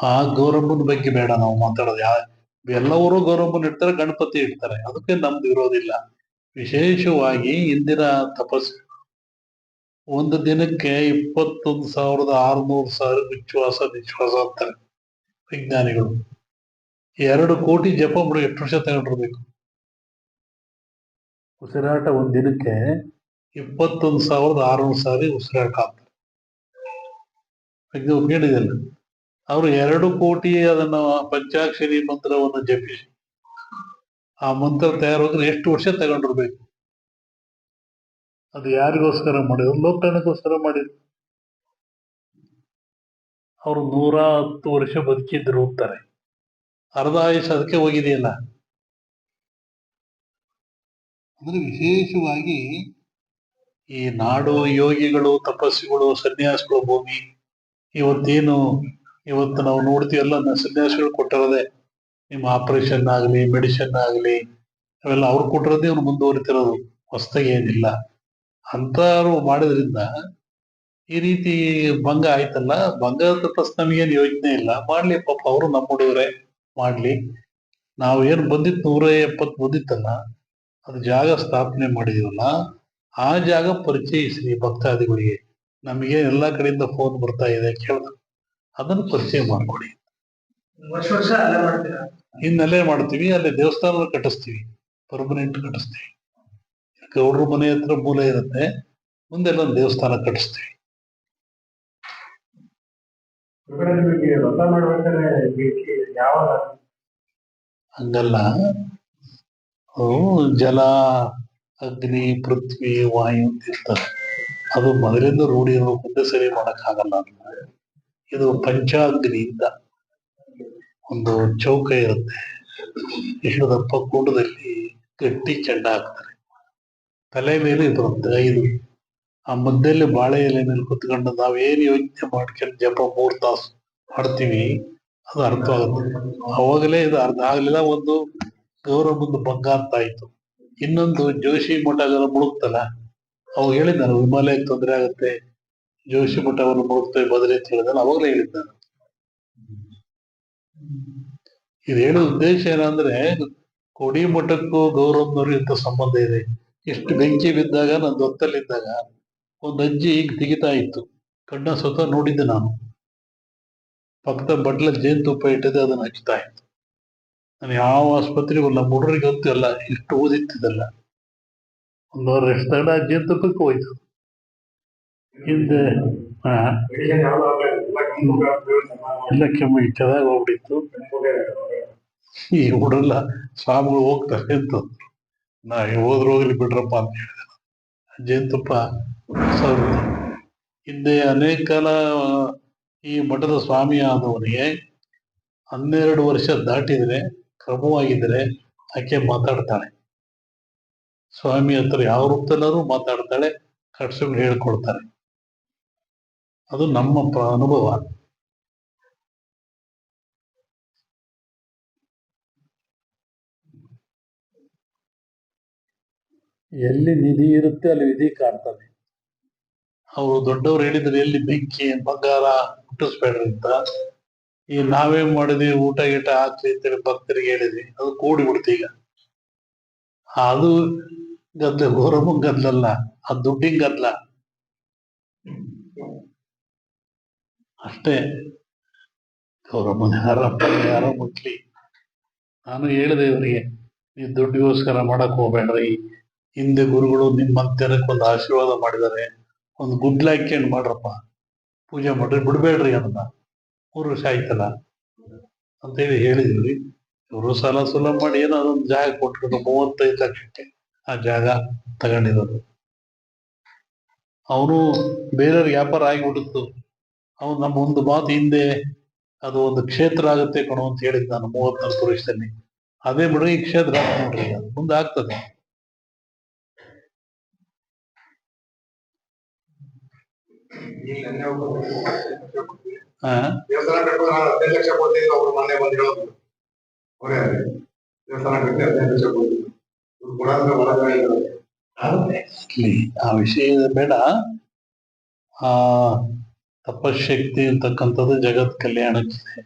ಆ ಗೌರಮ್ಮನ ಬಗ್ಗೆ ಬೇಡ ನಾವು ಮಾತಾಡೋದು. ಯಾ ಎಲ್ಲವರು ಗೌರಮ್ಮನ ಇಡ್ತಾರೆ, ಗಣಪತಿ ಇಡ್ತಾರೆ. ಅದಕ್ಕೆ ನಮ್ದು ಇರೋದಿಲ್ಲ ವಿಶೇಷವಾಗಿ ಇಂದಿನ ತಪಸ್ಸು ಒಂದು ದಿನಕ್ಕೆ ಇಪ್ಪತ್ತೊಂದು ಸಾವಿರದ ಆರುನೂರು ಸಾವಿರ ವಿಶ್ವಾಸ, ನಿಶ್ವಾಸ ಅಂತಾರೆ ವಿಜ್ಞಾನಿಗಳು. ಎರಡು ಕೋಟಿ ಜಪ ಮಾಡಿ ಎಷ್ಟು ವರ್ಷ ತಗೊಂಡಿರ್ಬೇಕು? ಉಸಿರಾಟ ಒಂದ್ ದಿನಕ್ಕೆ ಇಪ್ಪತ್ತೊಂದು ಸಾವಿರದ ಆರುನೂರು ಸಾರಿ ಉಸಿರಾಟ ವಿಜ್ಞಾನ ಕೇಳಿದೆಲ್ಲ ಅವರು ಎರಡು ಕೋಟಿ ಅದನ್ನ ಪಂಚಾಕ್ಷರಿ ಮಂತ್ರವನ್ನು ಜಪಿಸಿ ಆ ಮಂತ್ರ ತಯಾರಾದ್ರೆ ಎಷ್ಟು ವರ್ಷ ತಗೊಂಡಿರ್ಬೇಕು? ಅದು ಯಾರಿಗೋಸ್ಕರ ಮಾಡಿದ್ರು? ಲೋಕನಿಗೋಸ್ಕರ ಮಾಡಿದ್ರು. ಅವರು ನೂರ ಹತ್ತು ವರ್ಷ ಬದುಕಿದ್ರು ಅಂತಾರೆ. ಅರ್ಧ ಆಯುಷ್ ಅದಕ್ಕೆ ಹೋಗಿದೆಯಲ್ಲ? ಅಂದ್ರೆ ವಿಶೇಷವಾಗಿ ಈ ನಾಡು ಯೋಗಿಗಳು ತಪಸ್ಸುಗಳು ಸನ್ಯಾಸಿಗಳು ಭೂಮಿ ಇವತ್ತೇನು ಇವತ್ತು ನಾವು ನೋಡ್ತೀವಲ್ಲ ಸನ್ಯಾಸಿಗಳು ಕೊಟ್ಟಿರೋದೆ. ನಿಮ್ಮ ಆಪರೇಷನ್ ಆಗಲಿ ಮೆಡಿಸಿನ್ ಆಗಲಿ, ಅವೆಲ್ಲ ಅವ್ರು ಕೊಟ್ಟಿರೋದೇ ಅವ್ನು ಮುಂದುವರಿತಿರೋದು. ಹೊಸದಾಗಿ ಏನಿಲ್ಲ. ಅಂತಾರು ಮಾಡಿದ್ರಿಂದ ಈ ರೀತಿ ಭಂಗ ಆಯ್ತಲ್ಲ? ಭಂಗ ತಪಸ್ ನಮಗೇನು ಯೋಚನೆ ಇಲ್ಲ. ಮಾಡ್ಲಿ ಪಾಪ ಅವರು ನಮ್ಮ ಹುಡುಗರೆ ಮಾಡ್ಲಿ. ನಾವು ಏನು ಬಂದಿತ್ತು ನೂರ ಎಪ್ಪತ್ತು ಬಂದಿತ್ತಲ್ಲ, ಅದು ಜಾಗ ಸ್ಥಾಪನೆ ಮಾಡಿದೀವಲ್ಲ, ಆ ಜಾಗ ಪರಿಚಯಿಸಿ ಭಕ್ತಾದಿಗಳಿಗೆ. ನಮಗೆ ಎಲ್ಲ ಕಡೆಯಿಂದ ಫೋನ್ ಬರ್ತಾ ಇದೆ. ಕೇಳ್ದ ಅದನ್ನು ಪರಿಚಯ ಮಾಡ್ಕೊಡಿ. ಇನ್ನಲ್ಲೇ ಮಾಡ್ತೀವಿ ಅಲ್ಲಿ ದೇವಸ್ಥಾನ ಕಟ್ಟಿಸ್ತೀವಿ ಪರ್ಮನೆಂಟ್ ಕಟ್ಟಿಸ್ತೀವಿ. ಗೌಡ್ರ ಮನೆ ಹತ್ರ ಮೂಲೆ ಇರುತ್ತೆ ಮುಂದೆಲ್ಲ ಒಂದು ದೇವಸ್ಥಾನ ಕಟ್ಟಿಸ್ತೀವಿ. ಹಂಗಲ್ಲ. ಜಲ ಅಗ್ನಿ ಪೃಥ್ವಿ ವಾಯು ಅಂತ ಇರ್ತದೆ. ಅದು ಮೊದಲಿಂದ ರೂಢಿ ಇರೋ ಮುಂದೆ ಸರಿ ಮಾಡಕ್ಕಾಗಲ್ಲ ಅದನ್ನ ಇದು ಪಂಚಾಗ್ನಿಯಿಂದ ಒಂದು ಚೌಕ ಇರುತ್ತೆ. ದಪ್ಪ ಕೂಡದಲ್ಲಿ ಗಟ್ಟಿ ಚೆಂಡ ಹಾಕ್ತಾರೆ. ತಲೆ ಮೇಲೆ ಬರುತ್ತೆ, ಐದು. ಆ ಮಧ್ಯದಲ್ಲಿ ಬಾಳೆ ಎಲೆ ಮೇಲೆ ಕುತ್ಕೊಂಡು ನಾವೇನು ಯೋಚನೆ ಮಾಡ್ಕೊಂಡು ಜಪ ಮೂರ್ ತಾಸು ಮಾಡ್ತೀವಿ, ಅದು ಅರ್ಥ ಆಗುತ್ತೆ ಅವಾಗಲೇ ಇದು ಅರ್ಧ ಆಗ್ಲಿಲ್ಲ, ಒಂದು ಗೌರವ ಭಂಗ ಅಂತ ಆಯ್ತು ಇನ್ನೊಂದು ಜೋಶಿ ಮಠಗಳ ಮುಳುಗ್ತಲ್ಲ ಅವಾಗ ಹೇಳಿದ್ದಾರೆ ಹಿಮಾಲಯಕ್ಕೆ ತೊಂದರೆ ಆಗುತ್ತೆ ಜೋಶಿ ಮಠವನ್ನು ಮುಳುಗ್ತೇವೆ ಬದಲಿ ಅಂತ ಹೇಳಿದಾನೆ ಅವಾಗಲೇ ಹೇಳಿದ್ದಾನೆ ಇದು ಹೇಳೋ ಉದ್ದೇಶ ಏನಂದ್ರೆ ಕೊಡಿ ಮಠಕ್ಕೂ ಗೌರವನವ್ರಿಗೂ ಇಂಥ ಸಂಬಂಧ ಇದೆ. ಎಷ್ಟು ಬೆಂಕಿ ಬಿದ್ದಾಗ ನನ್ನ ದೊತ್ತಲ್ಲಿದ್ದಾಗ ಒಂದು ಅಜ್ಜಿ ಈಗ ತೆಗಿತಾ ಇತ್ತು. ಕಣ್ಣ ಸ್ವತಃ ನೋಡಿದ್ದೆ ನಾನು. ಪಕ್ಕದ ಬಟ್ಲ ಜೇನುತುಪ್ಪ ಇಟ್ಟದೆ ಅದನ್ನ ಹಚ್ತಾ ಇತ್ತು. ನಾನು ಯಾವ ಆಸ್ಪತ್ರೆಗೂ ನಮ್ಮ ಹುಡುಗರಿಗೆ ಗೊತ್ತು ಅಲ್ಲ ಇಷ್ಟು ಓದಿತ್ತಿದಲ್ಲ ಒಂದೂವರೆ ವರ್ಷ ತಡ ಜೇನುತುಪ್ಪಕ್ಕೆ ಹೋಯ್ತು. ಹಿಂದೆ ಎಲ್ಲ ಕೆಮ್ಮು ಇಟ್ಟದಾಗ ಹೋಗ್ಬಿಟ್ಟಿತ್ತು ಈ ಹುಡುಗಲ್ಲ ಸ್ವಾಮಿಗಳು ಹೋಗ್ತಾರೆ ಅಂತ ನಾ ಹೋದ್ರು ಹೋಗ್ಲಿ ಬಿಡ್ರಪ್ಪ ಅಂತ ಹೇಳಿದೆ. ಜೇನುತುಪ್ಪ ಹಿಂದೆ ಅನೇಕ ಈ ಮಠದ ಸ್ವಾಮಿ ಆದವನಿಗೆ ಹನ್ನೆರಡು ವರ್ಷ ದಾಟಿದ್ರೆ ಕ್ರಮವಾಗಿದ್ರೆ ಆಕೆ ಮಾತಾಡ್ತಾಳೆ. ಸ್ವಾಮಿ ಹತ್ರ ಯಾವ ರೂಪದಲ್ಲಾದ್ರೂ ಮಾತಾಡ್ತಾಳೆ ಕಟ್ಸುಗಳು ಹೇಳ್ಕೊಡ್ತಾರೆ ಅದು ನಮ್ಮ ಅನುಭವ. ಎಲ್ಲಿ ನಿಧಿ ಇರುತ್ತೆ, ಅಲ್ಲಿ ವಿಧಿ ಕಾಣ್ತದೆ. ಅವರು ದೊಡ್ಡವರು ಹೇಳಿದ್ರೆ, ಎಲ್ಲಿ ಬೆಂಕಿ, ಬಂಗಾರ ಹುಟ್ಟಿಸ್ಬೇಡ್ರಿ ಅಂತ. ಈ ನಾವೇ ಮಾಡಿದ್ವಿ, ಊಟ ಗೀಟ ಹಾಕ್ಲಿ ಅಂತೇಳಿ ಭಕ್ತರಿಗೆ ಹೇಳಿದ್ವಿ. ಅದು ಕೂಡಿ ಈಗ. ಅದು ಗದ್ದೆ ಗೋರಮ್ಮ ಗದ್ಲಲ್ಲ ಆ ದುಡ್ಡಿನ ಗದ್ಲ ಅಷ್ಟೇ. ಗೌರಮ್ಮನ ಯಾರಪ್ಪ ಯಾರೋ ಮುಟ್ಲಿ. ನಾನು ಹೇಳಿದೆ ಇವರಿಗೆ ನೀವು ದುಡ್ಡಿಗೋಸ್ಕರ ಮಾಡಕ್ ಹೋಗ್ಬೇಡ್ರಿ. ಹಿಂದೆ ಗುರುಗಳು ನಿಮ್ಮ ಒಂದು ಆಶೀರ್ವಾದ ಮಾಡಿದ್ದಾರೆ ಒಂದು ಗುಡ್ಲ ಹಾಕ್ಯಂಡ್ ಮಾಡ್ರಪ್ಪ? ಪೂಜೆ ಮಾಡ್ರಿ, ಬಿಡ್ಬೇಡ್ರಿ ಅಂತ. ಮೂರು ವರ್ಷ ಆಯ್ತಲ್ಲ. ಅಂತೇಳಿ ಹೇಳಿದ್ವಿ ಇವರು ಸಾಲ ಸುಲ ಮಾಡಿ ಏನೋ ಅದೊಂದು ಜಾಗ ಕೊಟ್ಟಿರೋದು ಮೂವತ್ತೈದು ಲಕ್ಷಕ್ಕೆ ಆ ಜಾಗ ತಗೊಂಡಿರೋದು. ಅವನು ಬೇರೆಯವ್ರಿಗೆ ವ್ಯಾಪಾರ ಆಗಿಬಿಡುತ್ತು ಅವನು ನಮ್ಮ ಒಂದು ಮಾತು ಹಿಂದೆ ಅದು ಒಂದು ಕ್ಷೇತ್ರ ಆಗುತ್ತೆ ಕಣೋ ಅಂತ ಹೇಳಿದ್ ನಾನು ಮೂವತ್ನಾಲ್ಕು ವರ್ಷದಲ್ಲಿ. ಅದೇ ಬಿಡು ಈ ಕ್ಷೇತ್ರ ನೋಡ್ರಿ. ಮುಂದೆ ಆಗ್ತದೆ. ಆ ವಿಷಯ ಬೇಡ. ಆ ತಪಶಕ್ತಿ ಅಂತಕ್ಕಂಥದ್ದು ಜಗತ್ ಕಲ್ಯಾಣಕ್ಕಿದೆ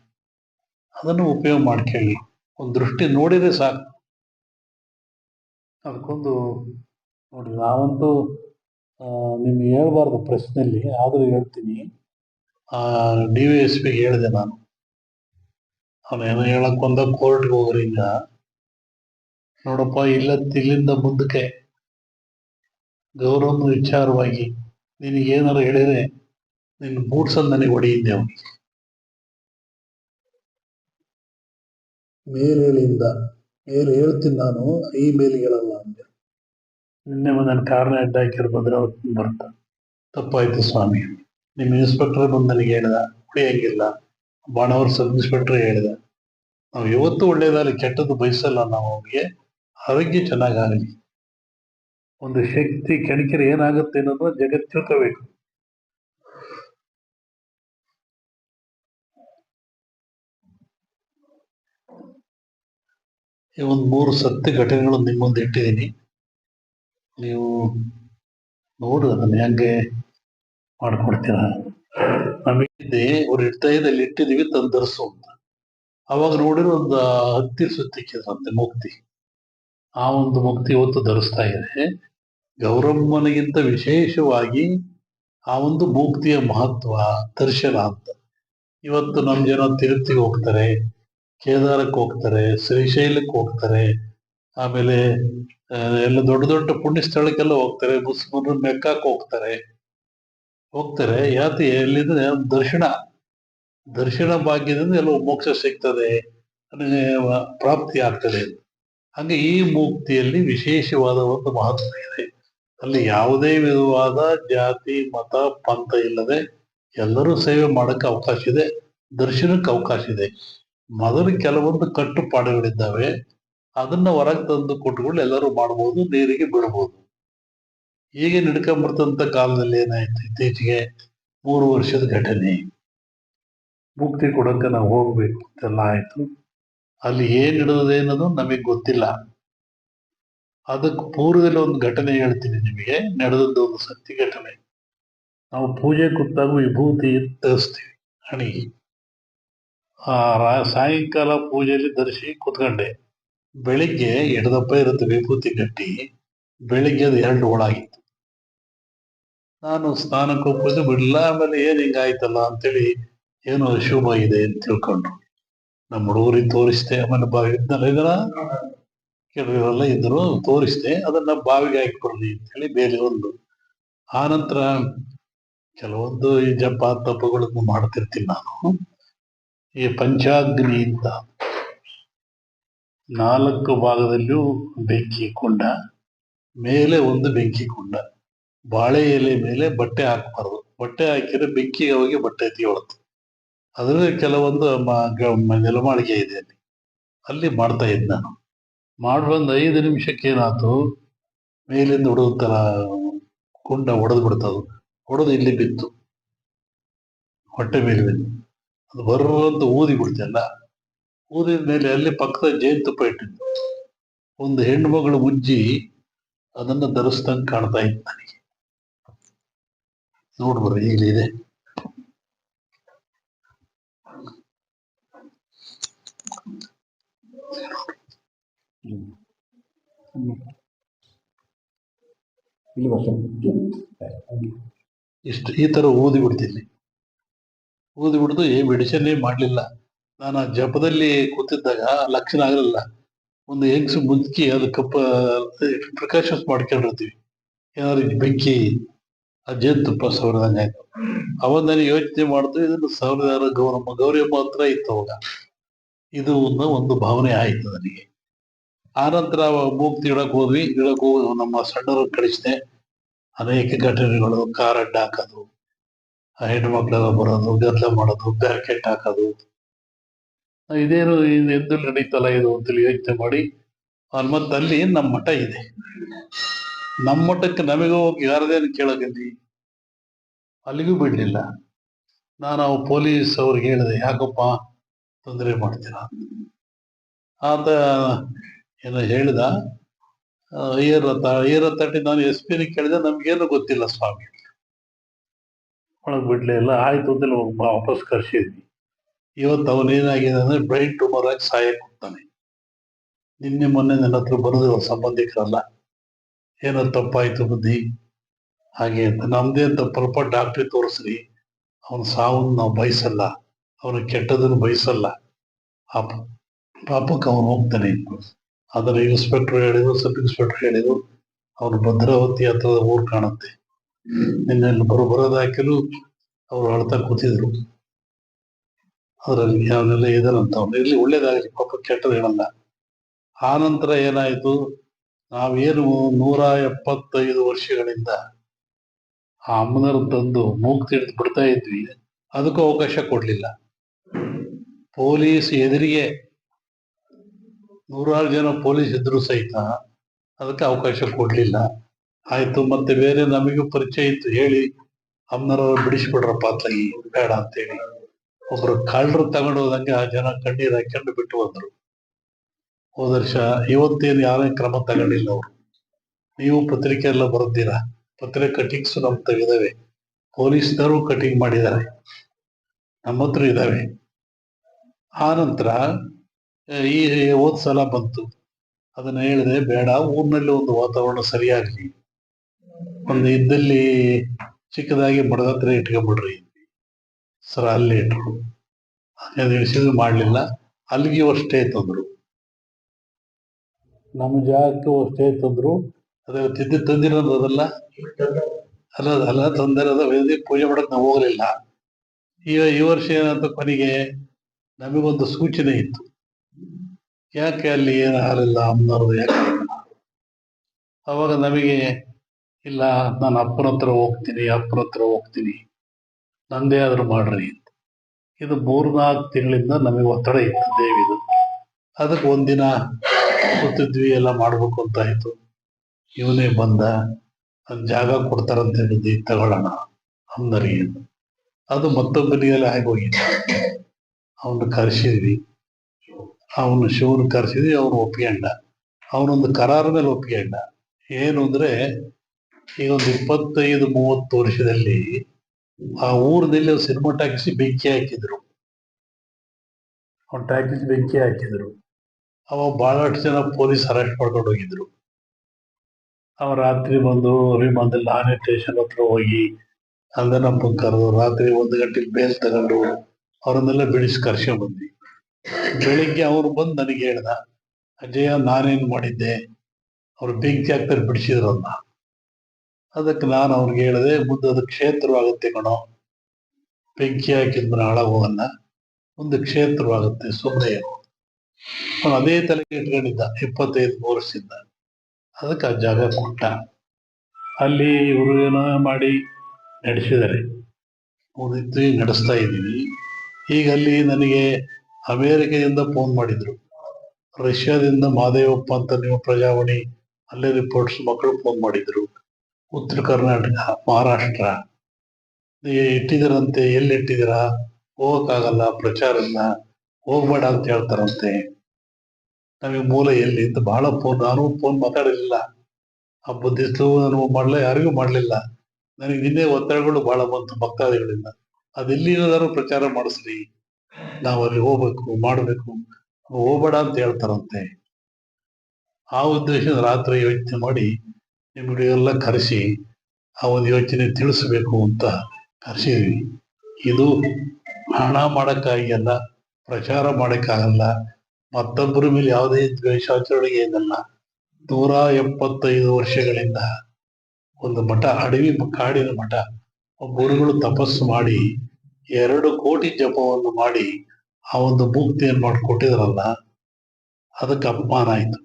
ಅದನ್ನು ಉಪಯೋಗ ಮಾಡ್ಕೊಳ್ಳಿ ಒಂದು ದೃಷ್ಟಿ ನೋಡಿದ್ರೆ ಸಾಕು. ಅದಕ್ಕೊಂದು ನೋಡಿ, ನಾವಂತೂ ನಿಮ್ಗೆ ಹೇಳ್ಬಾರ್ದು ಪ್ರಶ್ನೆಯಲ್ಲಿ, ಆದರೂ ಹೇಳ್ತೀನಿ. ಆ, ಡಿ ವಿ ಎಸ್ ಪಿಗೆ ಹೇಳಿದೆ ನಾನು. ಅವನೇನೋ ಹೇಳಕ್ ಬಂದ, ಕೋರ್ಟ್ಗೆ ಹೋಗ್ರಿಂದ ನೋಡಪ್ಪ ಇಲ್ಲ ಇಲ್ಲಿಂದ ಮುಂದಕ್ಕೆ ಗೌರವನ ವಿಚಾರವಾಗಿ ನಿನಗೇನಾರು ಹೇಳಿದ್ರೆ ನಿನ್ನ ಬೂಟ್ಸಲ್ಲಿ ನನಗೆ ಹೊಡೆಯಿದ್ದೆ ಅವನಿಗೆ ಮೇಲೇಳಿಂದ ಮೇಲೆ ಹೇಳ್ತೀನಿ ನಾನು ಈ ಮೇಲೆ ಹೇಳಲ್ಲ ಅಂದೆ. ನಿನ್ನೆ ನನ್ನ ಕಾರಣ ಅಡ್ಡ ಹಾಕಿರ್ಬೋದ್ರೆ ಅವತ್ತು ಬರ್ತ. ತಪ್ಪಾಯ್ತು ಸ್ವಾಮಿ. ನಿಮ್ಮ ಇನ್ಸ್ಪೆಕ್ಟರ್ ಬಂದು ನನಗೆ ಹೇಳಿದ ಹೊಡೆಯಂಗಿಲ್ಲ. ಬಾಣವರ್ ಸಬ್ ಇನ್ಸ್ಪೆಕ್ಟರ್ ಹೇಳಿದ ನಾವು ಇವತ್ತು ಒಳ್ಳೇದಾಗಲಿ ಕೆಟ್ಟದ್ದು ಬಯಸಲ್ಲ ನಾವು ಅವ್ರಿಗೆ. ಆರೋಗ್ಯ ಚೆನ್ನಾಗಾಗಲಿ. ಒಂದು ಶಕ್ತಿ ಕೆಣಕಿರೆ ಏನಾಗುತ್ತೆ ಅನ್ನೋದು ಜಗತ್ ತಿಳ್ಕೋಬೇಕು ಈ ಒಂದು ಮೂರು ಸತ್ಯ ಘಟನೆಗಳು ನಿಮ್ಮ ಮುಂದೆ ಇಟ್ಟಿದ್ದೀನಿ. ನೀವು ನೋಡು ಅದನ್ನು ಹೆಂಗೆ ಮಾಡ್ಕೊಡ್ತೀರ. ನಮಗೆ ಅವ್ರ ಹೃದಯದಲ್ಲಿ ಇದ್ದಲ್ಲಿ ತಂದು ತಂದರ್ಸು ಅಂತ. ಅವಾಗ ನೋಡಿದ್ರೆ ಒಂದು ಹತ್ತಿ ಸುತ್ತಿಕ್ಕಿದ್ರಂತೆ ಮುಕ್ತಿ. ಆ ಒಂದು ಮುಕ್ತಿ ಇವತ್ತು ಧರಿಸ್ತಾ ಇದೆ. ಗೌರಮ್ಮನಿಗಿಂತ ವಿಶೇಷವಾಗಿ ಆ ಒಂದು ಮುಕ್ತಿಯ ಮಹತ್ವ, ದರ್ಶನ ಅಂತ. ಇವತ್ತು ನಮ್ಮ ಜನ ತಿರುಪ್ತಿಗೆ ಹೋಗ್ತಾರೆ. ಕೇದಾರಕ್ಕೆ ಹೋಗ್ತಾರೆ, ಶ್ರೀಶೈಲಕ್ಕೆ ಹೋಗ್ತಾರೆ, ಆಮೇಲೆ ಎಲ್ಲ ದೊಡ್ಡ ದೊಡ್ಡ ಪುಣ್ಯ ಸ್ಥಳಕ್ಕೆಲ್ಲ ಹೋಗ್ತಾರೆ, ಮುಸ್ಲಿಮರು ಮೆಕ್ಕಾಕ್ ಹೋಗ್ತಾರೆ. ಹೋಗ್ತಾರೆ ಯಾತಿ ಎಲ್ಲಿದ್ರೆ ದರ್ಶನ ದರ್ಶನ ಭಾಗ್ಯದಿಂದ ಎಲ್ಲ ಮೋಕ್ಷ ಸಿಗ್ತದೆ ಪ್ರಾಪ್ತಿ ಆಗ್ತದೆ. ಹಾಗೆ ಈ ಮುಕ್ತಿಯಲ್ಲಿ ವಿಶೇಷವಾದ ಒಂದು ಮಹತ್ವ ಇದೆ. ಅಲ್ಲಿ ಯಾವುದೇ ವಿಧವಾದ ಜಾತಿ, ಮತ, ಪಂಥ ಇಲ್ಲದೆ ಎಲ್ಲರೂ ಸೇವೆ ಮಾಡಕ್ಕೆ ಅವಕಾಶ ಇದೆ, ದರ್ಶನಕ್ಕೆ ಅವಕಾಶ ಇದೆ. ಮೊದಲು ಕೆಲವೊಂದು ಕಟ್ಟುಪಾಡುಗಳಿದ್ದಾವೆ. ಅದನ್ನ ಹೊರಗೆ ತಂದು ಕೊಟ್ಟುಕೊಂಡು ಎಲ್ಲರೂ ಮಾಡಬಹುದು ನೀರಿಗೆ ಬಿಡಬಹುದು ಹೀಗೆ ನಡ್ಕೊಂಬರ್ತಂತ ಕಾಲದಲ್ಲಿ ಏನಾಯ್ತು? ಇತ್ತೀಚೆಗೆ ಮೂರು ವರ್ಷದ ಘಟನೆ. ಮುಕ್ತಿ ಕೊಡೋಕೆ ನಾವು ಹೋಗ್ಬೇಕು ಅಂತೆಲ್ಲ ಆಯ್ತು. ಅಲ್ಲಿ ಏನ್ ಅನ್ನೋದು ನಮಗೆ ಗೊತ್ತಿಲ್ಲ. ಅದಕ್ಕೆ ಪೂರ್ವದಲ್ಲಿ ಒಂದು ಘಟನೆ ಹೇಳ್ತೀನಿ ನಿಮಗೆ. ನಡೆದದ್ದು ಒಂದು ಸತ್ಯ ಘಟನೆ. ನಾವು ಪೂಜೆ ಕೂತಾಗ ವಿಭೂತಿ ತರಿಸ್ತೀವಿ ಹಣಿಗೆ ಆ ಸಾಯಂಕಾಲ ಪೂಜೆಯಲ್ಲಿ ಧರಿಸಿ ಕುತ್ಕೊಂಡೆ. ಬೆಳಿಗ್ಗೆ ಎಡದಪ್ಪ ಇರುತ್ತೆ ವಿಭೂತಿ ಕಟ್ಟಿ ಬೆಳಿಗ್ಗೆ ಅದು ಎರಡು ಹೋಳಾಗಿತ್ತು ನಾನು ಸ್ನಾನಕ್ಕೂ ಪೂಜೆ ಬಿಡಲ್ಲ ಆಮೇಲೆ ಏನ್ ಹಿಂಗಾಯ್ತಲ್ಲ ಅಂತೇಳಿ ಏನು ಅಶುಭ ಇದೆ ಅಂತ ತಿಳ್ಕೊಂಡ್ರು ನಮ್ಮ ಹುಡುಗರಿಗೆ ತೋರಿಸ್ದೆ, ಆಮೇಲೆ ಬಾವಿ ಕೆಲವರೆಲ್ಲ ಇದ್ರು, ತೋರಿಸ್ದೆ, ಅದನ್ನ ಬಾವಿಗೆ ಅಂತ ಅಂತೇಳಿ ಬೇರೆ ಒಂದು. ಆನಂತರ ನಂತರ ಕೆಲವೊಂದು ಈ ಜಪ ತಪ್ಪುಗಳನ್ನು ಮಾಡ್ತಿರ್ತೀನಿ ನಾನು. ಈ ಪಂಚಾಗ್ನಿಯಿಂದ ನಾಲ್ಕು ಭಾಗದಲ್ಲೂ ಬೆಂಕಿ ಕೊಂಡ, ಮೇಲೆ ಒಂದು ಬೆಂಕಿ ಕೊಂಡ. ಬಾಳೆ ಎಲೆ ಮೇಲೆ ಬಟ್ಟೆ ಹಾಕಬಾರ್ದು. ಬಟ್ಟೆ ಹಾಕಿದ್ರೆ ಬೆಂಕಿಗೆ ಹೋಗಿ ಬಟ್ಟೆ ತೀವಳುತ್ತೆ ಅದರಲ್ಲಿ ಕೆಲವೊಂದು ನೆಲಮಾಳಿಗೆ ಇದೆ ಅಲ್ಲಿ. ಅಲ್ಲಿ ಮಾಡ್ತಾ ಇದ್ದೆ ನಾನು. ಮಾಡಿ ಒಂದು ಐದು ನಿಮಿಷಕ್ಕೆ ಏನಾಯ್ತು? ಮೇಲಿಂದ ಹೊಡೆದ ತರ ಕುಂಡ ಹೊಡೆದು ಬಿಡ್ತದು. ಹೊಡೆದು ಇಲ್ಲಿ ಬಿತ್ತು. ಹೊಟ್ಟೆ ಮೇಲೆ ಬಿತ್ತು. ಅದು ಬರ್ರಂತ ಊದಿ ಬಿಡ್ತಲ್ಲ ಊದಿದ ಮೇಲೆ ಅಲ್ಲಿ ಪಕ್ಕದ ಜೇನುತುಪ್ಪ ಇಟ್ಟಿದ್ದು ಒಂದು ಹೆಣ್ಣು ಮಗಳು ಉಜ್ಜಿ ಅದನ್ನ ಧರಿಸ್ದಂಗ್ ಕಾಣ್ತಾ ಇತ್ತು ನನಗೆ ನೋಡ್ಬರ್ರಿ ಈಗಲಿದೆ ಇಷ್ಟು ಈ ತರ ಓದಿ ಬಿಡ್ತೀನಿ ಊದಿ ಬಿಡುದು ಏ ಮೆಡಿಸಿನ್ ಮಾಡ್ಲಿಲ್ಲ. ನಾನು ಆ ಜಪದಲ್ಲಿ ಕೂತಿದ್ದಾಗ ಲಕ್ಷಣ ಆಗಲಿಲ್ಲ. ಒಂದು ಹೆಂಗ್ಸು ಮುದುಕಿ ಅದು ಕಪ್ಪ ಪ್ರಿಕಾಷನ್ಸ್ ಮಾಡ್ಕೊಂಡಿರ್ತೀವಿ. ಏನಾದ್ರು ಬೆಂಕಿ? ಆ ಜೇನುತುಪ್ಪ ಸವರಿದಂಗೆ ಆಯ್ತು. ಅವಾಗ ನಾನು ಯೋಚನೆ ಮಾಡ್ತು ಇದನ್ನು ಸಾವಿರದ ಗೌರಮ್ಮ. ಗೌರಿಯಮ್ಮ ಹತ್ರ ಇತ್ತು ಅವಾಗ. ಇದು ಒಂದು ಒಂದು ಭಾವನೆ ಆಯ್ತು ನನಗೆ. ಆನಂತರ ಮೂಕ್ತಿ ಇಡಕ್ ಹೋದ್ವಿ. ಇಡಕ್ ಹೋಗಿ ನಮ್ಮ ಸಣ್ಣರು ಕಳಿಸಿದೆ. ಅನೇಕ ಘಟನೆಗಳು ಕಾರ್ ಅಡ್ಡ ಹಾಕೋದು. ಆ ಹೆಣ್ಮಕ್ಳೆಲ್ಲ ಬರೋದು ಗದ್ದಲ ಮಾಡೋದು ಬ್ಯಾರ್ಕೆಟ್ ಹಾಕೋದು. ಇದೇನು ಇದು ಎದ್ದು ನಡೀತಲ್ಲ ಇದು ಅಂತೇಳಿ ಯೋಚನೆ ಮಾಡಿ ಅಲ್ಲಿ ನಮ್ಮ ಮಠ ಇದೆ. ನಮ್ಮ ಮಠಕ್ಕೆ ನಮಗೂ ಹೋಗಿ ಯಾರದೇನು ಕೇಳಕಂದಿ ಅಲ್ಲಿಗೂ ಬಿಡಲಿಲ್ಲ. ನಾನು ಪೊಲೀಸ್ ಅವ್ರಿಗೆ ಹೇಳಿದೆ, ಯಾಕಪ್ಪ ತೊಂದರೆ ಮಾಡ್ತೀರಾ? ಆತ ಏನೋ ಹೇಳಿದ ಅಯ್ಯರ್ ಅಯ್ಯರ್ ತಟ್ಟಿ ನಾನು ಎಸ್ ಪಿನ ಕೇಳಿದೆ ನಮ್ಗೇನು ಗೊತ್ತಿಲ್ಲ ಸ್ವಾಮಿ. ಒಳಗ್ ಬಿಡ್ಲೇ ಇಲ್ಲ ಆಯ್ತು ಅಂತ ವಾಪಸ್ ಕರ್ಸಿದ್ವಿ. ಇವತ್ತು ಅವನೇನಾಗಿದೆ ಅಂದ್ರೆ ಬ್ರೈನ್ ಟ್ಯೂಮರ್ ಆಗಿ ಸಾಯಕ್ ಹೋಗ್ತಾನೆ. ನಿನ್ನೆ ಮೊನ್ನೆ ನನ್ನ ಹತ್ರ ಬರೋದು ಸಂಬಂಧಿಕರಲ್ಲ. ಏನೋ ತಪ್ಪಾಯ್ತು ಬುದ್ಧಿ? ಹಾಗೆ ಅಂತ. ನಮ್ದೇ ತಪ್ಪಲ್ಪ ಡಾಕ್ಟ್ರಿ ತೋರಿಸ್ರಿ. ಅವನ ಸಾವನ್ನ ನಾವು ಬಯಸಲ್ಲ. ಅವನ ಕೆಟ್ಟದನ್ನು ಬಯಸಲ್ಲ. ಆ ಪಾಪಕ್ಕೆ ಅವನು ಹೋಗ್ತಾನೆ. ಆದರೆ ಇನ್ಸ್ಪೆಕ್ಟರ್ ಹೇಳಿದ್ರು ಸಬ್ ಇನ್ಸ್ಪೆಕ್ಟರ್ ಹೇಳಿದ್ರು. ಅವನು ಭದ್ರಾವತಿ ಹತ್ರದ ಊರು ಕಾಣುತ್ತೆ. ನಿನ್ನೆ ಬರೋ ಬರೋದಾಕಿಲು ಅವ್ರು ಅಳ್ತಾ ಕೂತಿದ್ರು. ಅದರಲ್ಲಿ ಅವನೆಲ್ಲ ಇದಾನಂತ ಅವನು ಇರ್ಲಿ ಒಳ್ಳೇದಾಗಲಿ ಪಾಪ ಕೆಟ್ಟದ್ದು ಹೇಳಲ್ಲ. ಆ ನಂತರ ಏನಾಯ್ತು, ನಾವೇನು ನೂರ ಎಪ್ಪತ್ತೈದು ವರ್ಷಗಳಿಂದ ಆ ಅಮ್ಮನವ್ರ ತಂದು ಮೂಗ್ ತಿಳಿದು ಬಿಡ್ತಾ ಇದ್ವಿ. ಅದಕ್ಕೂ ಅವಕಾಶ ಕೊಡ್ಲಿಲ್ಲ. ಪೊಲೀಸ್ ಎದುರಿಗೆ ನೂರಾರು ಜನ ಪೊಲೀಸ್ ಇದ್ರು ಸಹಿತ ಅದಕ್ಕೆ ಅವಕಾಶ ಕೊಡ್ಲಿಲ್ಲ. ಆಯ್ತು, ಮತ್ತೆ ಬೇರೆ ನಮಗೂ ಪರಿಚಯ ಇತ್ತು. ಹೇಳಿ ಅಮ್ಮನವ್ರ ಬಿಡಿಸ್ಬಿಡ್ರಪ್ಪ ಅತ್ಲಾಗಿ ಬೇಡ ಅಂತೇಳಿ. ಒಬ್ರು ಕಳ್ಳರು ತಗೊಂಡು ಹೋದಂಗೆ ಆ ಜನ ಕಣ್ಣೀರ್ ಹಾಕೊಂಡು ಬಿಟ್ಟು ಹೋದ್ರು. ಹೋದ ವರ್ಷ ಇವತ್ತೇನು ಯಾರೇ ಕ್ರಮ ತಗೊಂಡಿಲ್ಲ ಅವರು. ನೀವು ಪತ್ರಿಕೆ ಎಲ್ಲ ಬರೆದಿರಾ ಪತ್ರಿಕೆ ಕಟಿಂಗ್ಸ್ ನಮ್ ತೆಗೆದವೆ ಪೊಲೀಸ್ನವರು ಕಟಿಂಗ್ ಮಾಡಿದ್ದಾರೆ. ನಮ್ಮ ಹತ್ರ ಇದಾವೆ. ಆ ನಂತರ ಈ ಹೋದ್ ಸಲ ಬಂತು. ಅದನ್ನ ಹೇಳಿದೆ, ಬೇಡ, ಊರಿನಲ್ಲಿ ಒಂದು ವಾತಾವರಣ ಸರಿಯಾಗ್ಲಿ. ಒಂದು ಇದ್ದಲ್ಲಿ ಚಿಕ್ಕದಾಗಿ ಬಡದತ್ರ ಹತ್ರ ಇಟ್ಕೊಂಡ್ಬಿಡ್ರಿ ಸರ್, ಅಲ್ಲಿ ಇಟ್ರು ಇಳಿಸಿದ್ರು ಮಾಡ್ಲಿಲ್ಲ. ಅಲ್ಲಿಗೂ ಅಷ್ಟೇ ತಂದ್ರು. ನಮ್ಮ ಜಾಗಕ್ಕೂ ಅಷ್ಟೇ ತಂದ್ರು. ಅದೇ ತಿದ್ದು ತಂದಿರೋದು ಅದಲ್ಲ ಅಲ್ಲ ಅಲ್ಲ, ತಂದಿರೋದು ಪೂಜೆ ಮಾಡಕ್ಕೆ ನಾವು ಹೋಗಲಿಲ್ಲ. ಈ ಈ ವರ್ಷ ಏನಂತ ಕೊನೆಗೆ ನಮಗೊಂದು ಸೂಚನೆ ಇತ್ತು. ಯಾಕೆ ಅಲ್ಲಿ ಏನು ಹಾಲಿಲ್ಲ, ಅಮ್ಮನವ್ರದ್ದು ಯಾಕೆ ಅವಾಗ ನಮಗೆ ಇಲ್ಲ, ನಾನು ಅಪ್ಪನ ಹತ್ರ ಹೋಗ್ತೀನಿ, ಅಪ್ಪನ ಹತ್ರ ಹೋಗ್ತೀನಿ. ನಂದೇ ಆದರೂ ಮಾಡ್ರಿ ಅಂತ. ಇದು ಮೂರ್ನಾಲ್ಕು ತಿಂಗಳಿಂದ ನಮಗೆ ಒತ್ತಡ ಇತ್ತು ದೇವಿದು. ಅದಕ್ಕೆ ಒಂದಿನ ಕೂತಿದ್ವಿ, ಎಲ್ಲ ಮಾಡಬೇಕು ಅಂತ ಆಯಿತು. ಇವನೇ ಬಂದ ಒಂದ್ ಜಾಗ ಕೊಡ್ತಾರಂತ ಹೇಳಿದ್ವಿ ತಗೊಳ್ಳೋಣ ಅಂದರಿಗೆ ಅದು ಮತ್ತೊಬ್ಬನಿಗೆಲ್ಲ ಹೋಗಿದ್ದ ಅವನು ಕರೆಸಿದ್ವಿ. ಅವನು ಶಿವನ ಕರೆಸಿದ್ವಿ, ಅವನು ಒಪ್ಕೊಂಡ ಅವನೊಂದು ಕರಾರ ಮೇಲೆ ಒಪ್ಕೊಂಡ ಏನು ಅಂದ್ರೆ ಈಗ ಒಂದು ಇಪ್ಪತ್ತೈದು, ಮೂವತ್ತು ವರ್ಷದಲ್ಲಿ ಆ ಊರಿನಲ್ಲಿ ಸಿನಿಮಾ ಟ್ಯಾಕ್ಸಿ ಬೆಂಕಿ ಹಾಕಿದ್ರು. ಅವ್ನು ಟ್ಯಾಕ್ಸಿ ಬೆಂಕಿ ಹಾಕಿದ್ರು. ಅವ ಬಹಳಷ್ಟು ಜನ ಪೊಲೀಸ್ ಅರೆಸ್ಟ್ ಮಾಡ್ಕೊಂಡು ಹೋಗಿದ್ರು. ಅವ ರಾತ್ರಿ ಬಂದು ಅಭಿಮಾನದಲ್ಲಿ ನಾನೇ ಸ್ಟೇಷನ್ ಹತ್ರ ಹೋಗಿ ಅಂದನಪ್ಪ ಕರೆದು ರಾತ್ರಿ ಒಂದು ಗಂಟೆಗೆ ಬೇಲ್ ತಗೊಂಡು ಅವರನ್ನೆಲ್ಲ ಬಿಡಿಸಿ ಕರ್ಸ್ಕೊಂಡ್ ಬಂದ್ವಿ. ಬೆಳಿಗ್ಗೆ ಅವ್ರು ಬಂದು ನನಗೆ ಹೇಳ್ದ, ಅಜಯ ನಾನೇನ್ ಮಾಡಿದ್ದೆ? ಅವ್ರು ಬೆಂಕಿ ಹಾಕ್ತಾರೆ ಬಿಡಿಸಿದ್ರನ್ನ ಅದಕ್ಕೆ ನಾನು ಅವ್ರಿಗೆ ಹೇಳಿದೆ, ಮುಂದೆ ಅದು ಕ್ಷೇತ್ರವಾಗುತ್ತೆ ಕಣೋ. ಬೆಂಕಿ ಹಾಕಿದ್ಮೇಲೆ ಹಾಳಾಗೋಗಲ್ಲ ಒಂದು ಕ್ಷೇತ್ರವಾಗುತ್ತೆ ಸುಮ್ಮನೆ ಅವನು ಅದೇ ತಲೆಗೆ ಇಟ್ಕೊಂಡಿದ್ದ ಇಪ್ಪತ್ತೈದು ವರ್ಷದಿಂದ. ಅದಕ್ಕೆ ಆ ಜಾಗ ಕೊಟ್ಟ. ಅಲ್ಲಿ ಇವರು ಏನೋ ಮಾಡಿ ನಡೆಸಿದ್ದಾರೆ. ಮುಗಿತು ನಡೆಸ್ತಾ ಇದ್ದೀನಿ. ಈಗ ಅಲ್ಲಿ ನನಗೆ ಅಮೇರಿಕದಿಂದ ಫೋನ್ ಮಾಡಿದ್ರು. ರಷ್ಯಾದಿಂದ ಮಾದೇವಪ್ಪ ಅಂತ ನೀವು ಪ್ರಜಾವಾಣಿ, ಅಲ್ಲೇ ರಿಪೋರ್ಟ್ಸ್ ಮಕ್ಕಳು ಫೋನ್ ಮಾಡಿದ್ರು. ಉತ್ತರ ಕರ್ನಾಟಕ, ಮಹಾರಾಷ್ಟ್ರ. ಇಟ್ಟಿದಿರಂತೆ ಎಲ್ಲಿ ಇಟ್ಟಿದ್ದೀರಾ ಹೋಗಕ್ಕಾಗಲ್ಲ ಪ್ರಚಾರ ಇಲ್ಲ ಹೋಗ್ಬೇಡ ಅಂತ ಹೇಳ್ತಾರಂತೆ. ನಮಗೆ ಮೂಲ ಎಲ್ಲಿ ಅಂತ ಬಹಳ ಫೋನ್. ನಾನು ಫೋನ್ ಮಾತಾಡಲಿಲ್ಲ ಹಬ್ಬದಿತ್ತು ನಾನು ಮಾಡಲ, ಯಾರಿಗೂ ಮಾಡಲಿಲ್ಲ. ನನಗೆ ನಿನ್ನೆ ಒತ್ತಡಗಳು ಬಹಳ ಬಂತು, ಭಕ್ತಾದಿಗಳಿಂದ. ಅದೆಲ್ಲಿನಾದ್ರೂ ಪ್ರಚಾರ ಮಾಡಿಸ್ರಿ. ನಾವು ಅಲ್ಲಿ ಹೋಗ್ಬೇಕು, ಮಾಡಬೇಕು. ಹೋಗ್ಬೇಡ ಅಂತ ಹೇಳ್ತಾರಂತೆ. ಆ ಉದ್ದೇಶದ ರಾತ್ರಿ ಯೋಚನೆ ಮಾಡಿ ನಿಮ್ಮಗಳಿಗೆಲ್ಲ ಕರೆಸಿ, ಆ ಒಂದು ಯೋಚನೆ ತಿಳಿಸ್ಬೇಕು ಅಂತ ಕರೆಸಿದ್ವಿ. ಇದು ಹಣ ಮಾಡಕ್ಕಾಗಲ್ಲ, ಪ್ರಚಾರ ಮಾಡೋಕ್ಕಾಗಲ್ಲ, ಮತ್ತೊಬ್ಬರ ಮೇಲೆ ಯಾವುದೇ ದ್ವೇಷಾಚರಣೆಗೆ ಇದಲ್ಲ ನೂರ ಎಪ್ಪತ್ತೈದು ವರ್ಷಗಳಿಂದ ಒಂದು ಮಠ, ಅಡವಿ ಕಾಡಿನ ಮಠ ಗುರುಗಳು ತಪಸ್ಸು ಮಾಡಿ, ಎರಡು ಕೋಟಿ ಜಪವನ್ನು ಮಾಡಿ, ಆ ಒಂದು ಮುಕ್ತಿಯನ್ನು ಮಾಡಿಕೊಟ್ಟಿದ್ರಲ್ಲ, ಅದಕ್ಕೆ ಅಪಮಾನ ಆಯಿತು.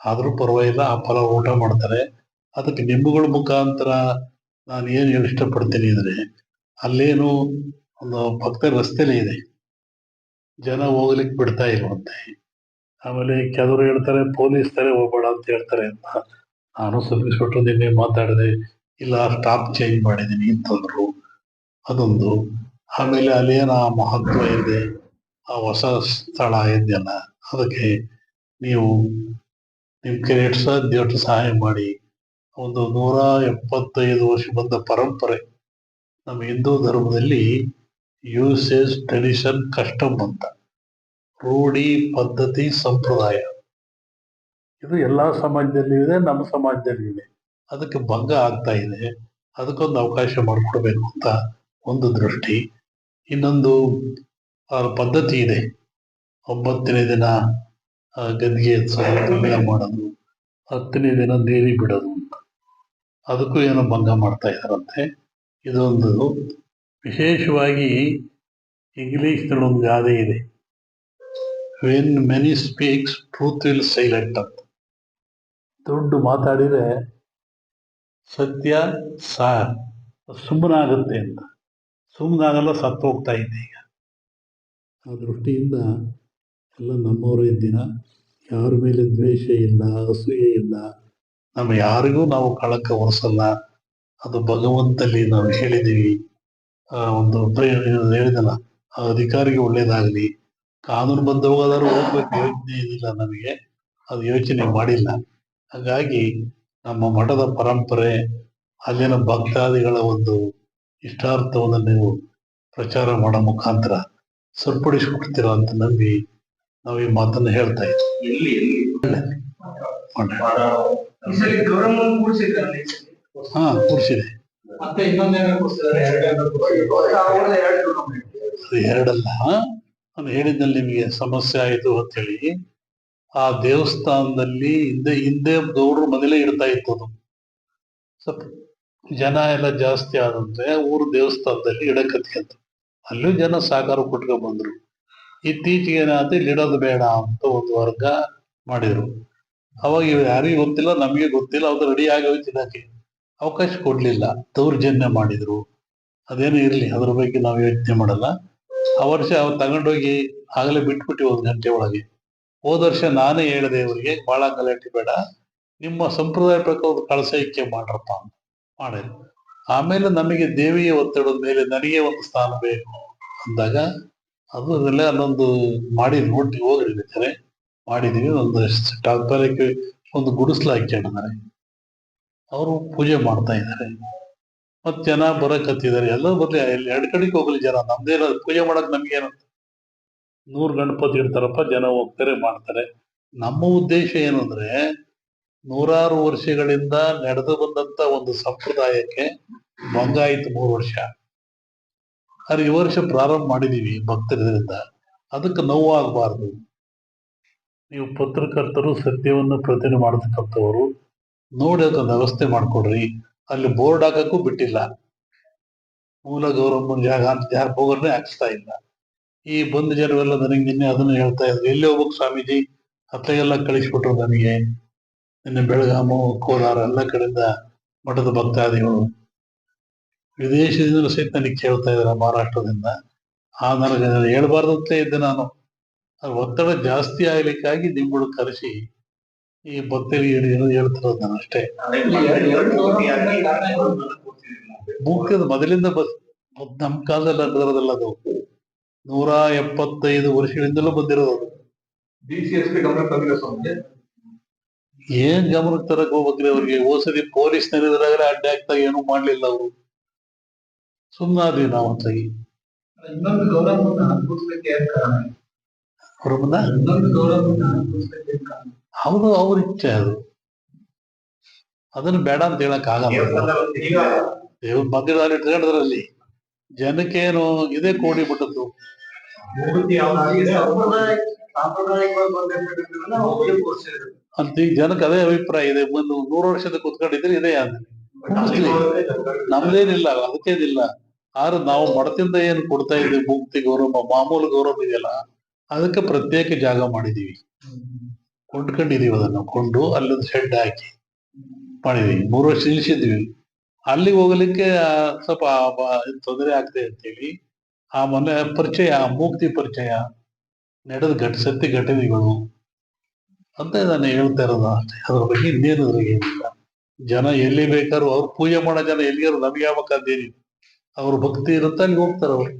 ಆದರೂ ಪರವಾಗಿಲ್ಲ, ಆ ಫಲ ಊಟ ಮಾಡ್ತಾರೆ. ಅದಕ್ಕೆ ನಿಂಬುಗಳ ಮುಖಾಂತರ ನಾನು ಏನು ಹೇಳಿ ಇಷ್ಟಪಡ್ತೀನಿ ಅಂದ್ರೆ ಅಲ್ಲೇನು ಒಂದು ಪಕ್ಕದ ರಸ್ತೆಲೇ ಇದೆ. ಜನ ಹೋಗ್ಲಿಕ್ಕೆ ಬಿಡ್ತಾ ಇಲ್ವಂತೆ. ಆಮೇಲೆ ಕೆಲವರು ಹೇಳ್ತಾರೆ, ಪೊಲೀಸ್ ತರ ಹೋಗ್ಬೇಡ ಅಂತ ಹೇಳ್ತಾರೆ ಅಂತ ನಾನು ಸಬ್ಬಿಸ್ಬಿಟ್ಟು ನಿನ್ನೆ ಮಾತಾಡಿದೆ, ಇಲ್ಲ ಸ್ಟಾಪ್ ಚೇಂಜ್ ಮಾಡಿದ್ದೀನಿ, ಅಂತಂದ್ರು. ಅದೊಂದು. ಆಮೇಲೆ ಅಲ್ಲೇನ ಮಹತ್ವ ಇದೆ, ಆ ಹೊಸ ಸ್ಥಳ ಇದೆಯಲ್ಲ, ಅದಕ್ಕೆ ನೀವು ನಿಮ್ ಕೈ ಎಷ್ಟು ಸಾಧ್ಯ ಅಷ್ಟು ಸಹಾಯ ಮಾಡಿ. ಒಂದು ನೂರ ಎಪ್ಪತ್ತೈದು ವರ್ಷ ಬಂದ ಪರಂಪರೆ ನಮ್ಮ ಹಿಂದೂ ಧರ್ಮದಲ್ಲಿ ಯೂಸೇಜ್ ಟ್ರೆಡಿಷನ್ ಕಸ್ಟಮ್ ಅಂತ, ರೂಢಿ ಪದ್ಧತಿ ಸಂಪ್ರದಾಯ. ಇದು ಎಲ್ಲಾ ಸಮಾಜದಲ್ಲಿ ಇದೆ, ನಮ್ಮ ಸಮಾಜದಲ್ಲಿ ಇದೆ. ಅದಕ್ಕೆ ಭಂಗ ಆಗ್ತಾ ಇದೆ. ಅದಕ್ಕೊಂದು ಅವಕಾಶ ಮಾಡಿಕೊಡ್ಬೇಕು ಅಂತ ಒಂದು ದೃಷ್ಟಿ. ಇನ್ನೊಂದು ಪದ್ಧತಿ ಇದೆ. ಒಂಬತ್ತನೇ ದಿನ ಗದ್ಗೆ ಮಾಡೋದು. ಹತ್ತನೇ ದಿನ ನೀರಿ ಬಿಡೋದು. ಅದಕ್ಕೂ ಏನೋ ಭಂಗ ಮಾಡ್ತಾ ಇದ್ದಾರಂತೆ. ಇದೊಂದು ವಿಶೇಷವಾಗಿ ಇಂಗ್ಲಿಷ್ನಲ್ಲಿ ಒಂದು ಗಾದೆ ಇದೆ. When many speaks truth will silent ಅಂತ ದೊಡ್ಡ ಮಾತಾಡಿದರೆ ಸತ್ಯ ಸಾ ಸುಮ್ಮನಾಗುತ್ತೆ ಅಂತ. ಸುಮ್ಮನಾಗಲ್ಲ, ಸತ್ತು ಹೋಗ್ತಾ ಇದ್ದೆ ಈಗ. ಆ ದೃಷ್ಟಿಯಿಂದ ಎಲ್ಲ ನಮ್ಮವರೇ ದಿನ. ಯಾರ ಮೇಲೆ ದ್ವೇಷ ಇಲ್ಲ, ಅಸೂಯೆ ಇಲ್ಲ ನಮ್ಮ ಯಾರಿಗೂ ನಾವು ಕಳಕ ಹೊರಸಲ್ಲ. ಅದು ಭಗವಂತಲ್ಲಿ ನಾವು ಹೇಳಿದೀವಿ ಆ ಒಂದು ಹೇಳಿದಲ್ಲ ಆ ಅಧಿಕಾರಿಗೆ ಒಳ್ಳೇದಾಗಲಿ. ಕಾನೂನು ಬದ್ಧವಾದರೂ ಹೋಗ್ಬೇಕು ಯೋಚನೆ ಇದಿಲ್ಲ ನಮಗೆ. ಅದು ಯೋಚನೆ ಮಾಡಿಲ್ಲ. ಹಾಗಾಗಿ ನಮ್ಮ ಮಠದ ಪರಂಪರೆ ಅಲ್ಲಿನ ಭಕ್ತಾದಿಗಳ ಒಂದು ಇಷ್ಟಾರ್ಥವನ್ನು ನೀವು ಪ್ರಚಾರ ಮಾಡೋ ಮುಖಾಂತರ ಸರಿಪಡಿಸ್ಕೊಡ್ತೀರ ಅಂತ ನಂಬಿ ನಾವು ಈ ಮಾತನ್ನು ಹೇಳ್ತಾ ಇದ್ದೀವಿ ಎಲ್ಲಿ ಎಲ್ಲಿ? ಮಾಡಿ. ಈ ಸಲ ಗೌರಮ್ಮನ್ ಕೂಡ್ಸಿದ್ರಲ್ಲಿ ಹಾ ಕೂರ್ಸಿದೆ ಮತ್ತೆ ಇನ್ನೊಂದೇನೋ ಕೂಡ್ಸಿದ್ದಾರೆ. ಎರಡಲ್ಲ. ನಾನು ಹೇಳಿದ್ದಲ್ಲಿ ನಿಮಗೆ ಸಮಸ್ಯೆ ಆಯಿತು ಅಂತೇಳಿ ಆ ದೇವಸ್ಥಾನದಲ್ಲಿ ಹಿಂದೆ ಹಿಂದೆ ಗೌಡ್ರ ಮನೇಲೆ ಇಡ್ತಾ ಇತ್ತು ಅದು. ಸ್ವಲ್ಪ ಜನ ಎಲ್ಲ ಜಾಸ್ತಿ ಆದಂತೆ ಊರು ದೇವಸ್ಥಾನದಲ್ಲಿ ಇಡಕತ್ಕಂತ ಅಲ್ಲೂ ಜನ ಸಾಕಾರ ಕೊಟ್ಕೊಂಡ್ ಬಂದ್ರು. ಇತ್ತೀಚೆಗೆ ಏನಾದ್ರೆ ಇಲ್ಲಿ ಇಡೋದು ಬೇಡ ಅಂತ ಒಂದು ವರ್ಗ ಮಾಡಿದ್ರು. ಅವಾಗ ಇವ್ ಯಾರಿಗೂ ಗೊತ್ತಿಲ್ಲ, ನಮಗೆ ಗೊತ್ತಿಲ್ಲ ಅವ್ರು ರೆಡಿ ಆಗೋಯ್ತಿದ್ದಾಕೆ ಅವಕಾಶ ಕೊಡ್ಲಿಲ್ಲ. ದೌರ್ಜನ್ಯ ಮಾಡಿದ್ರು. ಅದೇನು ಇರ್ಲಿ, ಅದ್ರ ಬಗ್ಗೆ ನಾವು ಯೋಚನೆ ಮಾಡಲ್ಲ. ಆ ವರ್ಷ ಅವ್ರು ತಗೊಂಡೋಗಿ ಆಗಲೇ ಬಿಟ್ಬಿಟ್ಟು ಒಂದು ಗಂಟೆ ಒಳಗೆ. ಹೋದ ವರ್ಷ ನಾನೇ ಹೇಳಿದೆ ಇವರಿಗೆ ಬಹಳ ಗಲಾಟೆ ಬೇಡ. ನಿಮ್ಮ ಸಂಪ್ರದಾಯ ಪ್ರಕಾರ ಒಂದು ಕಳಸ ಇಕ್ಕೆ ಮಾಡ್ರಪ್ಪ ಅಂತ ಆಮೇಲೆ ನಮಗೆ ದೇವಿಯ ಒತ್ತಡದ ಮೇಲೆ ನನಗೆ ಒಂದು ಸ್ಥಾನ ಬೇಕು ಅಂದಾಗ ಅದು ಅಲ್ಲೊಂದು ಮಾಡಿ ನೋಡಿ ಹೋಗ್ರಿ ಬೇಕಾರೆ ಮಾಡಿದೀವಿ, ಒಂದು ತಾತ್ಕಾಲಿಕ ಒಂದು ಗುಡಿಸ್ಲು ಹಾಕ್ಕೊಂಡಿದ್ದಾರೆ ಅವರು ಪೂಜೆ ಮಾಡ್ತಾ ಇದ್ದಾರೆ ಮತ್ ಜನ ಬರಕತ್ತಿದ್ದಾರೆ ಎಲ್ಲ ಬರ್ಲಿ ಎರಡು ಕಡೆಗೆ ಹೋಗ್ಲಿ ಜನ. ನಮ್ದೇನ ಪೂಜೆ ಮಾಡಕ್ ನಮ್ಗೇನಂತ ನೂರ್ ಗಣಪತಿ ಇಡ್ತಾರಪ್ಪ, ಜನ ಹೋಗ್ತಾರೆ, ಮಾಡ್ತಾರೆ. ನಮ್ಮ ಉದ್ದೇಶ ಏನಂದ್ರೆ ಅಂದ್ರೆ, ನೂರಾರು ವರ್ಷಗಳಿಂದ ನಡೆದು ಬಂದಂತ ಒಂದು ಸಂಪ್ರದಾಯಕ್ಕೆ ಭಂಗ ಆಯ್ತು ಮೂರು ವರ್ಷ. ಆದ್ರೆ ಈ ವರ್ಷ ಪ್ರಾರಂಭ ಮಾಡಿದೀವಿ ಭಕ್ತರಿಂದ ಅದಕ್ಕೆ ನೋವಾಗಬಾರ್ದು ನೀವು ಪತ್ರಕರ್ತರು ಸತ್ಯವನ್ನು ಪ್ರತಿನೆ ಮಾಡತಕ್ಕಂಥವ್ರು ನೋಡಿ ಅದೊಂದು ವ್ಯವಸ್ಥೆ ಮಾಡ್ಕೊಡ್ರಿ. ಅಲ್ಲಿ ಬೋರ್ಡ್ ಹಾಕಕ್ಕೂ ಬಿಟ್ಟಿಲ್ಲ. ಮೂಲ ಗೌರವ ಜಾಗ ಅಂತ ಯಾರು ಬೋರ್ಡ್ನೇ ಹಾಕಿಸ್ತಾ ಇಲ್ಲ. ಈ ಬಂದ ಜನವೆಲ್ಲ ನನಗೆ ನಿನ್ನೆ ಅದನ್ನ ಹೇಳ್ತಾ ಇದ್ರು. ಎಲ್ಲಿ ಹೋಗ್ಬೇಕು ಸ್ವಾಮೀಜಿ? ಅತ್ತೆಗೆಲ್ಲ ಕಳಿಸ್ಬಿಟ್ರು ನನಗೆ. ನಿನ್ನೆ ಬೆಳಗಾಮು, ಕೋಲಾರ ಎಲ್ಲ ಕಡೆಯಿಂದ ಮಠದ ಭಕ್ತಾದಿಗಳು. ವಿದೇಶದಿಂದ ಸಹಿತ ನನಗೆ ಕೇಳ್ತಾ ಇದ್ದಾರೆ ಮಹಾರಾಷ್ಟ್ರದಿಂದ. ಆ ನನಗೆ ಹೇಳ್ಬಾರ್ದು ಅಂತ ಇದ್ದೆ ನಾನು. ಒತ್ತಡ ಜಾಸ್ತಿ ಆಗ್ಲಿಕ್ಕಾಗಿ ನಿಮ್ಗಳು ಕರೆಸಿ ಈ ಏನೋ ಹೇಳ್ತಿರೋದು ನಾನು ಅಷ್ಟೇ. ಮುಖ್ಯದ ಮೊದಲಿಂದ ಬಸ್ ನಮ್ ಕಾಲದಲ್ಲಿ ನಡೆದಿರೋದಲ್ಲ ಅದು. ನೂರ ಎಪ್ಪತ್ತೈದು ವರ್ಷಗಳಿಂದಲೂ ಬಂದಿರೋದು ಏನ್ ಗಮನಕ್ಕೆ ತರಕ್ ಹೋಗ್ಬೇಕ್ರಿ ಅವ್ರಿಗೆ? ಓಸರಿ ಪೊಲೀಸ್ ನೆನೆದ್ರಾಗ್ರೆ ಅಡ್ಡ ಆಗ್ತಾ ಏನು ಮಾಡ್ಲಿಲ್ಲ ಅವರು. ಸುಮ್ಮನಾದ್ರಿ ನಾವು ಅಂತಾಗಿ ಇನ್ನೊಂದು ಗೌರವ ಕೂಡ್ಸ್ಲಿಕ್ಕೆ ಏನ್ ಕಾರಣ? ಅವ್ರ ಮುಂದ ಹೌದು ಅವ್ರ ಇಚ್ಛೆ ಅದು. ಅದನ್ನ ಬೇಡ ಅಂತ ಹೇಳಕ್ ಆಗಲ್ಲ. ದೇವ್ರ ಮಂದಿರದಲ್ಲಿ ಇಟ್ಕೊಂಡ್ರಲ್ಲಿ ಜನಕ್ಕೇನು ಇದೇ ಕೋಡಿ ಬಿಟ್ಟದ್ದು. ಅಂತ ಈಗ ಜನಕ್ಕೆ ಅದೇ ಅಭಿಪ್ರಾಯ ಇದೆ. ಒಂದು ನೂರು ವರ್ಷದ ಕುತ್ಕೊಂಡಿದ್ರೆ ಇದೇ ಅಂದ್ರೆ ನಮ್ದೇನಿಲ್ಲ, ಅದಕ್ಕೇನಿಲ್ಲ. ಆದ್ರೆ ನಾವು ಮಡತಿಂದ ಏನು ಕೊಡ್ತಾ ಇದ್ದೀವಿ ಮುಕ್ತಿ ಗೌರವ, ಮಾಮೂಲು ಗೌರವ ಇದೆಯಲ್ಲ. ಅದಕ್ಕೆ ಪ್ರತ್ಯೇಕ ಜಾಗ ಮಾಡಿದೀವಿ. ಕೊಂಡ್ಕೊಂಡಿದೀವಿ ಅದನ್ನು. ಕೊಂಡು ಅಲ್ಲೊಂದು ಶೆಡ್ ಹಾಕಿ ಮಾಡಿದೀವಿ. ಮೂರು ವರ್ಷ ನಿಲ್ಸಿದ್ವಿ ಅಲ್ಲಿಗೆ ಹೋಗಲಿಕ್ಕೆ ಸ್ವಲ್ಪ ತೊಂದರೆ ಆಗ್ತದೆ ಅಂತೇಳಿ, ಆ ಮೊನ್ನೆ ಪರಿಚಯ ಮೂಕ್ತಿ ಪರಿಚಯ, ನಡೆದ ಘಟ, ಸತ್ಯ ಘಟನೆಗಳು ಅಂತ ನಾನು ಹೇಳ್ತಾ ಇರೋದು ಅಷ್ಟೇ. ಅದ್ರ ಬಗ್ಗೆ ಇನ್ನೇನು ಏನಿಲ್ಲ ಜನ ಎಲ್ಲಿ ಬೇಕಾದ್ರೂ, ಅವ್ರು ಪೂಜೆ ಮಾಡೋ ಜನ ಎಲ್ಲಿಗಾರು ನಮ್ಗೆ ಯಾವಕ್ಕಂತೇನಿಲ್ಲ ಅವ್ರ ಭಕ್ತಿ ಇರುತ್ತೆ ಅಲ್ಲಿ ಹೋಗ್ತಾರೆ ಅವ್ರು.